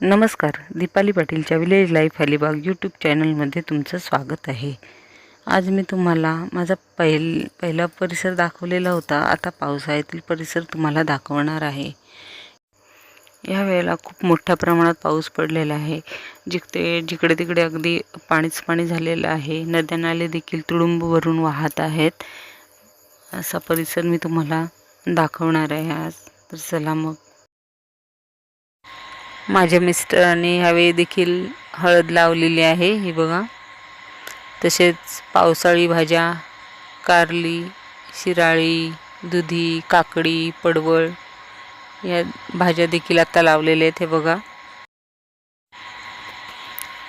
नमस्कार दीपाली पाटीलच्या village life Alibag YouTube चॅनलमध्ये तुमचं स्वागत आहे. आज मी तुम्हाला माझा पहिल पहिला परिसर दाखवलेला होता. आता पावसाळ्यातील परिसर तुम्हाला दाखवणार आहे. या वेळेला खूप मोठ्या प्रमाणात पाऊस पडलेला आहे. जिकडे जिकडे तिकडे अगदी पाणीच पाणी झालेलं आहे. नद्या नाले देखील तुडुंब भरून वाहत आहेत. असा परिसर मी तुम्हाला दाखवणार आहे आज. तर चला मग माझ्या मिस्टरांनी ह्यावेळी देखील हळद लावलेली आहे ही बघा. तसेच पावसाळी भाज्या कारली शिराळी दुधी काकडी पडवळ या भाज्या देखील आता लावलेल्या आहेत हे बघा.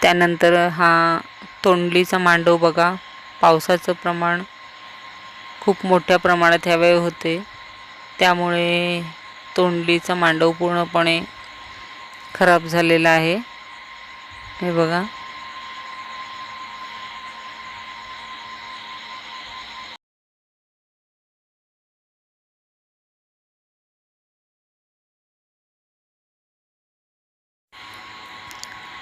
त्यानंतर हा तोंडलीचा मांडव बघा. पावसाचं प्रमाण खूप मोठ्या प्रमाणात ह्यावेळी होते. त्यामुळे तोंडलीचा मांडव पूर्णपणे खराब झालेला आहे. हे बघा.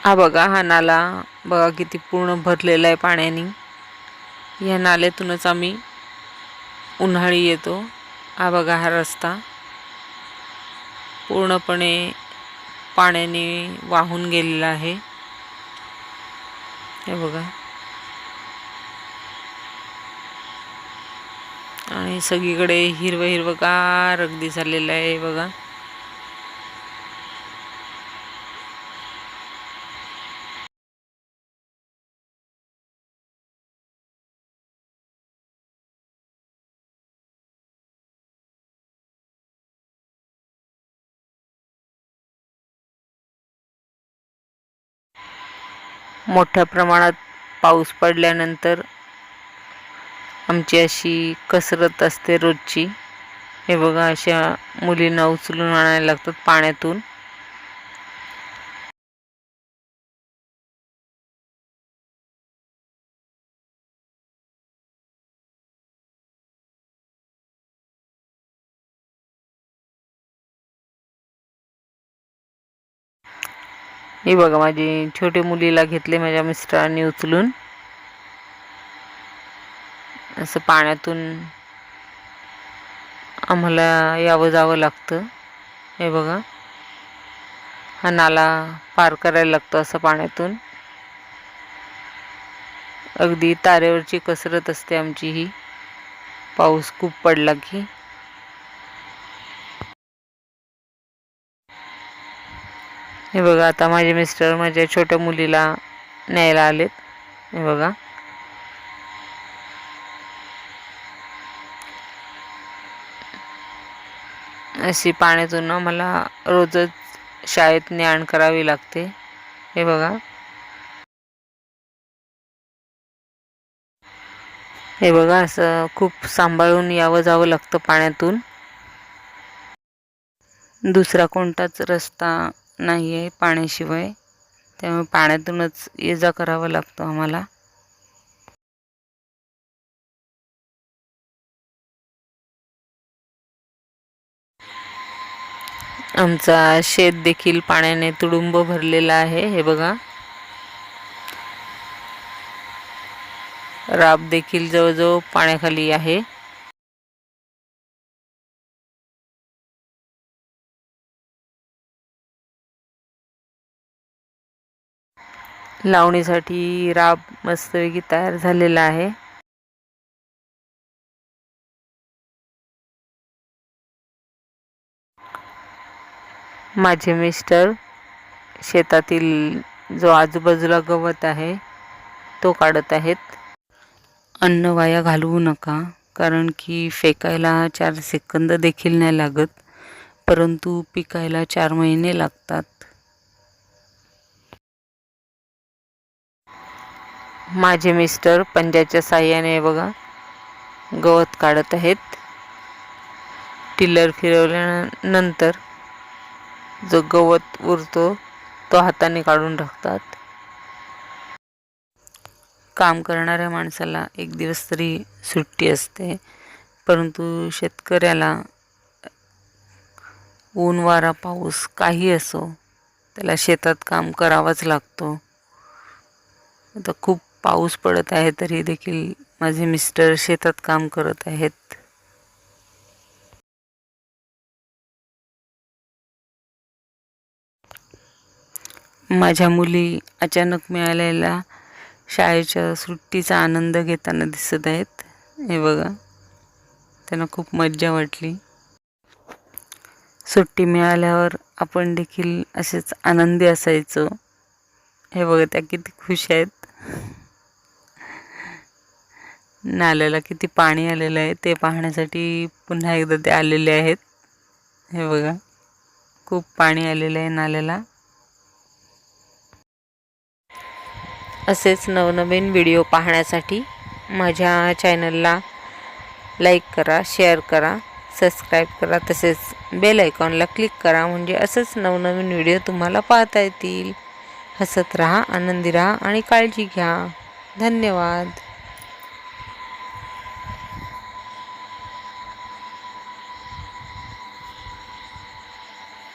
हा बघा हा नाला बघा किती पूर्ण भरलेला आहे पाण्याने. या नाल्यातूनच आम्ही उन्हाळी येतो. हा बघा हा रस्ता. पूर्णपणे पाण्याने वाहून गेलेला आहे. हे बघा. आणि सगळीकडे हिरवं हिरवंगार अगदी झालेलं आहे बघा. मोठ्या प्रमाणात पाऊस पडल्यानंतर आमची अशी कसरत असते रोजची. हे बघा अशा मुलींना उचलून आणायला लागतात पाण्यातून. हे बघा माझी छोटे मुलीला घेतले माझ्या मिस्टरांनी उचलून. असं पाण्यातून आम्हाला यावं जावं लागतं. हे बघा हा नाला पार करायला लागतो असं पाण्यातून. अगदी तारेवरची कसरत असते आमची ही. पाऊस खूप पडला की. हे बघा आता माझे मिस्टर माझ्या छोट्या मुलीला न्यायला आलेत. हे बघा. अशी पाण्यातून मला रोजच शाळेत न्याण करावी लागते. हे बघा. हे बघा असं खूप सांभाळून यावं जावं लागतं पाण्यातून. दुसरा कोणताच रस्ता नाही आहे पाण्याशिवाय. त्यामुळे पाण्यातूनच ये जा करावं लागतो आम्हाला. आमचा शेत देखील पाण्याने तुडुंब भरलेला आहे हे बघा. राब देखील जवळजवळ पाण्याखाली आहे. लावणीसाठी राब मस्तपैकी तयार झालेला आहे. माझे मिस्टर शेतातील जो आजूबाजूला गवत आहे तो काढत आहेत. अन्न वाया घालवू नका कारण की फेकायला चार सेकंद देखील नाही लागत परंतु पिकायला चार महिने लागतात. माझे मिस्टर पंजाच्या साह्याने बघा गवत काढत आहेत. टिलर फिरवल्यानंतर जो गवत उरतो तो हाताने काढून टाकतात. काम करणाऱ्या माणसाला एक दिवस तरी सुट्टी असते परंतु शेतकऱ्याला ऊन वारा पाऊस काही असो त्याला शेतात काम करावाच लागतो. आता खूप पाऊस पडत आहे तरी देखील माझे मिस्टर शेतात काम करत आहेत. माझ्या मुली अचानक मिळालेल्या शाळेच्या सुट्टीचा आनंद घेताना दिसत आहेत. हे बघा त्यांना खूप मज्जा वाटली. सुट्टी मिळाल्यावर आपण देखील असेच आनंदी असायचो. हे बघा त्या किती खुश आहेत. नाल्याला किती पाणी आलेलं आहे ते पाहण्यासाठी पुन्हा एकदा ते आलेले आहेत. हे बघा खूप पाणी आलेलं आहे नाल्याला. असेच नवनवीन व्हिडिओ पाहण्यासाठी माझ्या चॅनलला लाईक करा शेअर करा सबस्क्राईब करा तसेच बेल आयकॉनला क्लिक करा म्हणजे असंच नवनवीन व्हिडिओ तुम्हाला पाहता येतील. हसत राहा आनंदी राहा आणि काळजी घ्या. धन्यवाद.